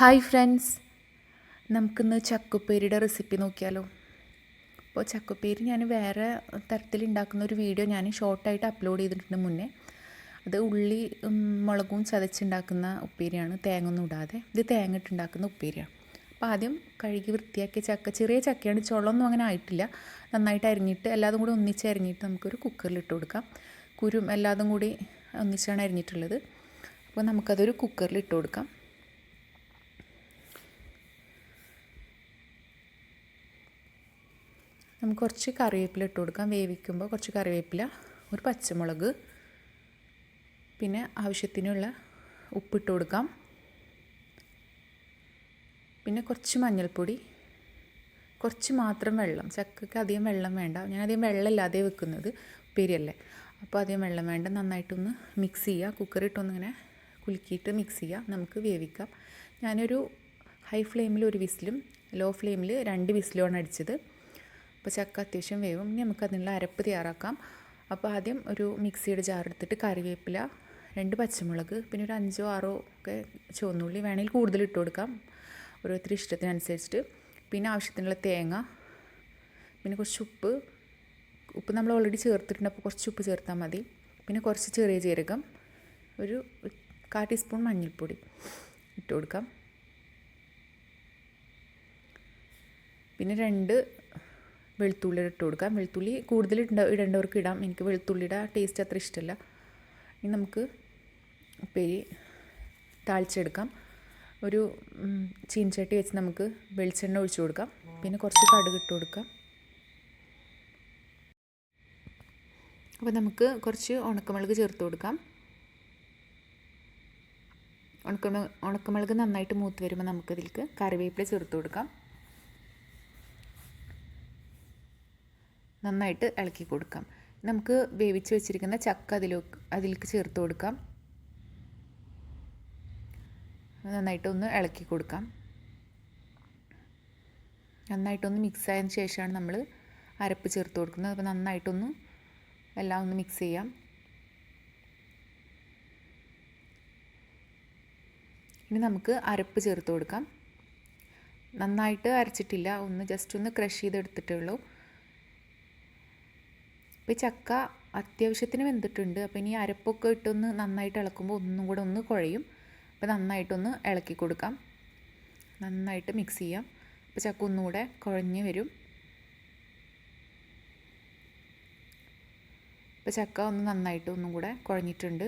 Hi friends നമുക്കിന്ന് ചക്കുപ്പേരിയുടെ recipe നോക്കിയാലോ. അപ്പോൾ ചക്കുപ്പേരി ഞാൻ വേറെ തരത്തിൽ ഉണ്ടാക്കുന്ന ഒരു വീഡിയോ ഞാൻ ഷോർട്ടായിട്ട് അപ്ലോഡ് ചെയ്തിട്ടുണ്ട് മുന്നേ. അത് ഉള്ളി മുളകും ചതച്ചുണ്ടാക്കുന്ന ഉപ്പേരിയാണ്. തേങ്ങ ഒന്നും ഇടാതെ. ഇത് തേങ്ങ ഇട്ടുണ്ടാക്കുന്ന ഉപ്പേരിയാണ്. അപ്പോൾ ആദ്യം കഴുകി വൃത്തിയാക്കിയ ചക്ക ചെറിയ ചക്കയാണ്. ചുളമൊന്നും അങ്ങനെ ആയിട്ടില്ല. നന്നായിട്ട് അരിഞ്ഞിട്ട് എല്ലാതും കൂടി ഒന്നിച്ച് അരിഞ്ഞിട്ട് നമുക്കൊരു കുക്കറിൽ ഇട്ട് കൊടുക്കാം. കുരും എല്ലാതും കൂടി ഒന്നിച്ചാണ് അരിഞ്ഞിട്ടുള്ളത്. അപ്പോൾ നമുക്കതൊരു കുക്കറിൽ ഇട്ട് കൊടുക്കാം. നമുക്ക് കുറച്ച് കറിവേപ്പില ഇട്ട് കൊടുക്കാം. വേവിക്കുമ്പോൾ കുറച്ച് കറിവേപ്പില ഒരു പച്ചമുളക് പിന്നെ ആവശ്യത്തിനുള്ള ഉപ്പിട്ട് കൊടുക്കാം. പിന്നെ കുറച്ച് മഞ്ഞൾപ്പൊടി കുറച്ച് മാത്രം വെള്ളം. ചക്കയ്ക്ക് അധികം വെള്ളം വേണ്ട. ഞാൻ അധികം വെള്ളമില്ലാതെ വെക്കുന്നത് ഉപ്പേരിയല്ലേ. അപ്പോൾ അധികം വെള്ളം വേണ്ട. നന്നായിട്ടൊന്ന് മിക്സ് ചെയ്യുക കുക്കറിട്ടൊന്ന് ഇങ്ങനെ കുലുക്കിയിട്ട് മിക്സ് ചെയ്യുക നമുക്ക് വേവിക്കാം. ഞാനൊരു ഹൈ ഫ്ലെയിമിൽ ഒരു വിസിലും ലോ ഫ്ലെയിമിൽ രണ്ട് വിസിലുമാണ് അടിച്ചത്. അപ്പോൾ ചക്ക അത്യാവശ്യം വേവും. ഇനി നമുക്ക് അതിനുള്ള അരപ്പ് തയ്യാറാക്കാം. അപ്പോൾ ആദ്യം ഒരു മിക്സിയുടെ ജാർ എടുത്തിട്ട് കറിവേപ്പില രണ്ട് പച്ചമുളക് പിന്നെ ഒരു അഞ്ചോ ആറോ ഒക്കെ ചുവന്നുള്ളി വേണമെങ്കിൽ കൂടുതൽ ഇട്ട് കൊടുക്കാം. ഓരോരുത്തർ ഇഷ്ടത്തിനനുസരിച്ചിട്ട്. പിന്നെ ആവശ്യത്തിനുള്ള തേങ്ങ പിന്നെ കുറച്ച് ഉപ്പ്. ഉപ്പ് നമ്മൾ ഓൾറെഡി ചേർത്തിട്ടുണ്ട്. അപ്പോൾ കുറച്ച് ഉപ്പ് ചേർത്താൽ മതി. പിന്നെ കുറച്ച് ചെറിയ ജീരകം ഒരു കാ ടീസ്പൂൺ മഞ്ഞൾപ്പൊടി ഇട്ട് കൊടുക്കാം. പിന്നെ രണ്ട് വെളുത്തുള്ളി ഇട്ട് കൊടുക്കാം. വെളുത്തുള്ളി കൂടുതൽ ഇട ഇടേണ്ടവർക്ക് ഇടാം. എനിക്ക് വെളുത്തുള്ളിയുടെ ടേസ്റ്റ് അത്ര ഇഷ്ടമല്ല ഇനി നമുക്ക് ഉപ്പേരി താളിച്ചെടുക്കാം. ഒരു ചീൻചട്ടി വെച്ച് നമുക്ക് വെളിച്ചെണ്ണ ഒഴിച്ചു കൊടുക്കാം. പിന്നെ കുറച്ച് കടുക് ഇട്ട് കൊടുക്കാം. അപ്പോൾ നമുക്ക് കുറച്ച് ഉണക്കമുളക് ചേർത്ത് കൊടുക്കാം. ഉണക്കമുളക് ഉണക്കമുളക് നന്നായിട്ട് മൂത്ത് വരുമ്പോൾ നമുക്കതിലേക്ക് കറിവേപ്പില ചേർത്ത് കൊടുക്കാം. നന്നായിട്ട് ഇളക്കി കൊടുക്കാം. നമുക്ക് വേവിച്ച് വെച്ചിരിക്കുന്ന ചക്ക അതിലേക്ക് അതിലേക്ക് ചേർത്ത് കൊടുക്കാം. നന്നായിട്ട് ഒന്ന് ഇളക്കി കൊടുക്കാം. നന്നായിട്ടൊന്ന് മിക്സ് ആയതിന് ശേഷമാണ് നമ്മൾ അരപ്പ് ചേർത്ത് കൊടുക്കുന്നത്. അപ്പോൾ നന്നായിട്ടൊന്ന് എല്ലാം ഒന്ന് മിക്സ് ചെയ്യാം. ഇനി നമുക്ക് അരപ്പ് ചേർത്ത് കൊടുക്കാം. നന്നായിട്ട് അരച്ചിട്ടില്ല. ഒന്ന് ജസ്റ്റ് ഒന്ന് ക്രഷ് ചെയ്തെടുത്തിട്ടേ ഉള്ളൂ. ഇപ്പോൾ ഈ ചക്ക അത്യാവശ്യത്തിന് വെന്തിട്ടുണ്ട്. അപ്പോൾ ഇനി അരപ്പൊക്കെ ഇട്ടൊന്ന് നന്നായിട്ട് ഇളക്കുമ്പോൾ ഒന്നും കൂടെ ഒന്ന് കുഴയും. അപ്പോൾ നന്നായിട്ടൊന്ന് ഇളക്കി കൊടുക്കാം. നന്നായിട്ട് മിക്സ് ചെയ്യാം. അപ്പോൾ ചക്ക ഒന്നുകൂടെ കുഴഞ്ഞ് വരും. ഇപ്പോൾ ചക്ക ഒന്ന് നന്നായിട്ട് ഒന്നും കൂടെ കുഴഞ്ഞിട്ടുണ്ട്.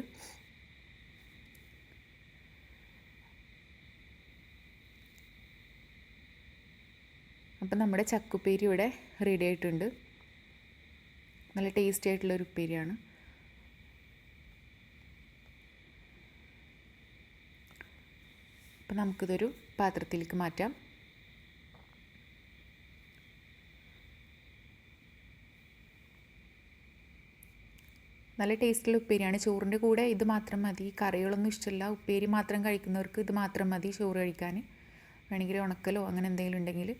അപ്പം നമ്മുടെ ചക്കുപ്പേരി ഇവിടെ റെഡി ആയിട്ടുണ്ട്. നല്ല ടേസ്റ്റി ആയിട്ടുള്ള ഒരു ഉപ്പേരിയാണ്. അപ്പം നമുക്കിതൊരു പാത്രത്തിലേക്ക് മാറ്റാം. നല്ല ടേസ്റ്റുള്ള ഉപ്പേരിയാണ്. ചോറിന്റെ കൂടെ ഇത് മാത്രം മതി. കറികളൊന്നും ഇഷ്ടമല്ല ഉപ്പേരി മാത്രം കഴിക്കുന്നവർക്ക് ഇത് മാത്രം മതി ചോറ് കഴിക്കാൻ. വേണമെങ്കിൽ ഉണക്കലോ അങ്ങനെ എന്തെങ്കിലും ഉണ്ടെങ്കിൽ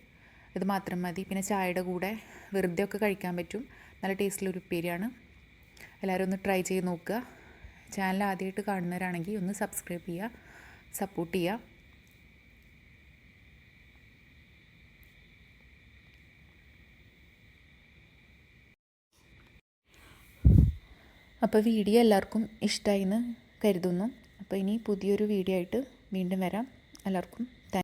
ഇത് മാത്രം മതി. പിന്നെ ചായയുടെ കൂടെ വെറുതെ ഒക്കെ കഴിക്കാൻ പറ്റും. നല്ല ടേസ്റ്റിലൊരു ഉപ്പേരിയാണ്. എല്ലാവരും ഒന്ന് ട്രൈ ചെയ്ത് നോക്കുക. ചാനൽ ആദ്യമായിട്ട് കാണുന്നവരാണെങ്കിൽ ഒന്ന് സബ്സ്ക്രൈബ് ചെയ്യുക സപ്പോർട്ട് ചെയ്യുക. അപ്പോൾ വീഡിയോ എല്ലാവർക്കും ഇഷ്ടമായി എന്ന് കരുതുന്നു. അപ്പോൾ ഇനി പുതിയൊരു വീഡിയോ ആയിട്ട് വീണ്ടും വരാം. എല്ലാവർക്കും